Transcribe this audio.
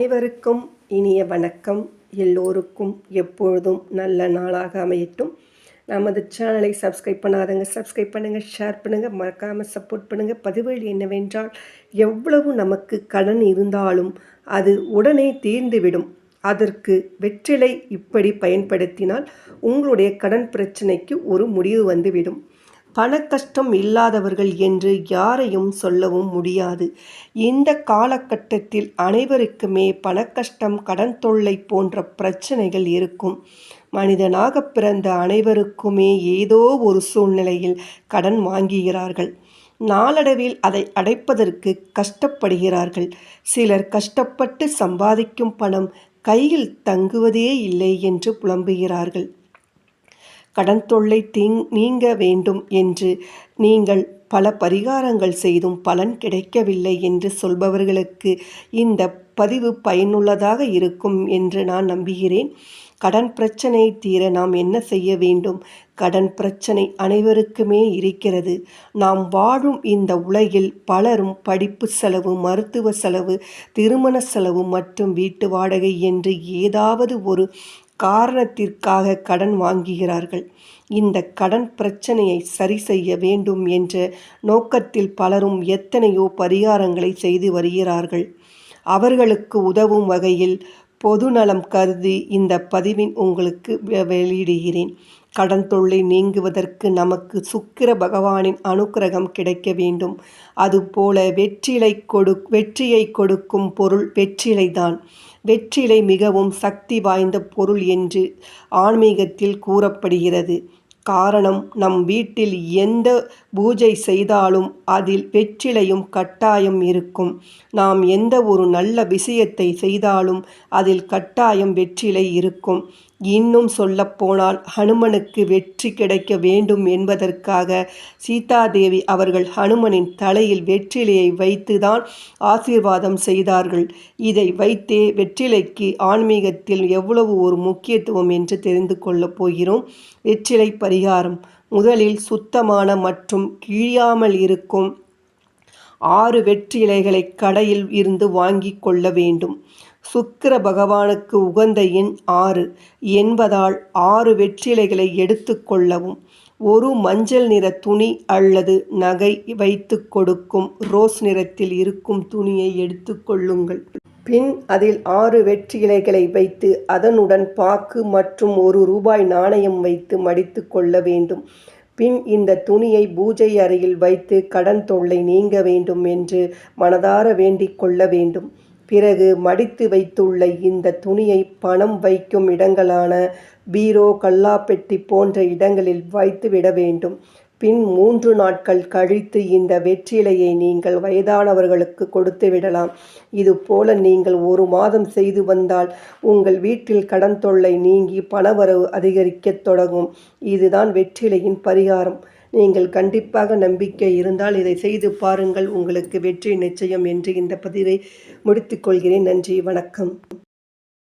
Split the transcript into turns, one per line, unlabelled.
அனைவருக்கும் இனிய வணக்கம். எல்லோருக்கும் எப்பொழுதும் நல்ல நாளாக அமையட்டும். நமது சேனலை சப்ஸ்கிரைப் பண்ணாதங்க சப்ஸ்கிரைப் பண்ணுங்கள் ஷேர் பண்ணுங்கள் மறக்காமல் சப்போர்ட் பண்ணுங்கள் பதிவுகள் என்னவென்றால் எவ்வளவு நமக்கு கடன் இருந்தாலும் அது உடனே தீர்ந்துவிடும். அதற்கு வெற்றிலை இப்படி பயன்படுத்தினால் உங்களுடைய கடன் பிரச்சனைக்கு ஒரு முடிவு வந்துவிடும். பணக்கஷ்டம் கஷ்டம் இல்லாதவர்கள் என்று யாரையும் சொல்லவும் முடியாது. இந்த காலகட்டத்தில் அனைவருக்குமே பணக்கஷ்டம் கடன் தொல்லை போன்ற பிரச்சனைகள் இருக்கும். மனிதனாக பிறந்த அனைவருக்குமே ஏதோ ஒரு சூழ்நிலையில் கடன் வாங்குகிறார்கள். நாளடைவில் அதை அடைப்பதற்கு கஷ்டப்படுகிறார்கள். சிலர் கஷ்டப்பட்டு சம்பாதிக்கும் பணம் கையில் தங்குவதே இல்லை என்று புலம்புகிறார்கள். கடன் தொல்லை தீங் நீங்க வேண்டும் என்று நீங்கள் பல பரிகாரங்கள் செய்தும் பலன் கிடைக்கவில்லை என்று சொல்பவர்களுக்கு இந்த பதிவு பயனுள்ளதாக இருக்கும் என்று நான் நம்புகிறேன். கடன் பிரச்சனை தீர நாம் என்ன செய்ய வேண்டும்? கடன் பிரச்சனை அனைவருக்குமே இருக்கிறது. நாம் வாழும் இந்த உலகில் பலரும் படிப்பு செலவு மருத்துவ செலவு திருமண செலவு மற்றும் வீட்டு வாடகை என்று ஏதாவது ஒரு காரணத்திற்காக கடன் வாங்குகிறார்கள். இந்த கடன் பிரச்சனையை சரி செய்ய வேண்டும் என்ற நோக்கத்தில் பலரும் எத்தனையோ பரிகாரங்களை செய்து வருகிறார்கள். அவர்களுக்கு உதவும் வகையில் பொதுநலம் கருதி இந்த பதிவின் உங்களுக்கு வெளியிடுகிறேன். கடன் தொல்லை நீங்குவதற்கு நமக்கு சுக்கிர பகவானின் அனுக்கிரகம் கிடைக்க வேண்டும். அதுபோல வெற்றிலை கொடு வெற்றியை கொடுக்கும் பொருள் வெற்றிலைதான். வெற்றிலை மிகவும் சக்தி வாய்ந்த பொருள் என்று ஆன்மீகத்தில் கூறப்படுகிறது. காரணம் நம் வீட்டில் எந்த பூஜை செய்தாலும் அதில் வெற்றிலையும் கட்டாயம் இருக்கும். நாம் எந்த ஒரு நல்ல விஷயத்தை செய்தாலும் அதில் கட்டாயம் வெற்றிலை இருக்கும். இன்னும் சொல்லப்போனால் ஹனுமனுக்கு வெற்றி கிடைக்க வேண்டும் என்பதற்காக சீதாதேவி அவர்கள் ஹனுமனின் தலையில் வெற்றிலையை வைத்துதான் ஆசீர்வாதம் செய்தார்கள். இதை வைத்தே வெற்றிலைக்கு ஆன்மீகத்தில் எவ்வளவு ஒரு முக்கியத்துவம் என்று தெரிந்து கொள்ளப் போகிறோம். வெற்றிலை பரிகாரம். முதலில் சுத்தமான மற்றும் கிழியாமல் இருக்கும் ஆறு வெற்றிலைகளை கடையில் இருந்து வாங்கி கொள்ள வேண்டும். சுக்கிர பகவானுக்கு உகந்த எண் ஆறு என்பதால் ஆறு வெற்றிலைகளை எடுத்து கொள்ளவும் ஒரு மஞ்சள் நிற துணி அல்லது நகை வைத்து கொடுக்கும் ரோஸ் நிறத்தில் இருக்கும் துணியை எடுத்து கொள்ளுங்கள். பின் அதில் ஆறு வெற்றிலைகளை வைத்து அதனுடன் பாக்கு மற்றும் ஒரு ரூபாய் நாணயம் வைத்து மடித்து கொள்ள வேண்டும். பின் இந்த துணியை பூஜை அறையில் வைத்து கடன் தொல்லை நீங்க வேண்டும் என்று மனதார வேண்டிக் கொள்ள வேண்டும். பிறகு மடித்து வைத்துள்ள இந்த துணியை பணம் வைக்கும் இடங்களான பீரோ கல்லாப்பெட்டி போன்ற இடங்களில் வைத்து விட வேண்டும். பின் மூன்று நாட்கள் கழித்து இந்த வெற்றிலையை நீங்கள் வயதானவர்களுக்கு கொடுத்து விடலாம். இது போல நீங்கள் ஒரு மாதம் செய்து வந்தால் உங்கள் வீட்டில் கடன் தொல்லை நீங்கி பணவரவு அதிகரிக்கத் தொடங்கும். இதுதான் வெற்றிலையின் பரிகாரம். நீங்கள் கண்டிப்பாக நம்பிக்கை இருந்தால் இதை செய்து பாருங்கள். உங்களுக்கு வெற்றி நிச்சயம் என்று இந்த பதிவை முடித்துக்கொள்கிறேன் நன்றி வணக்கம்.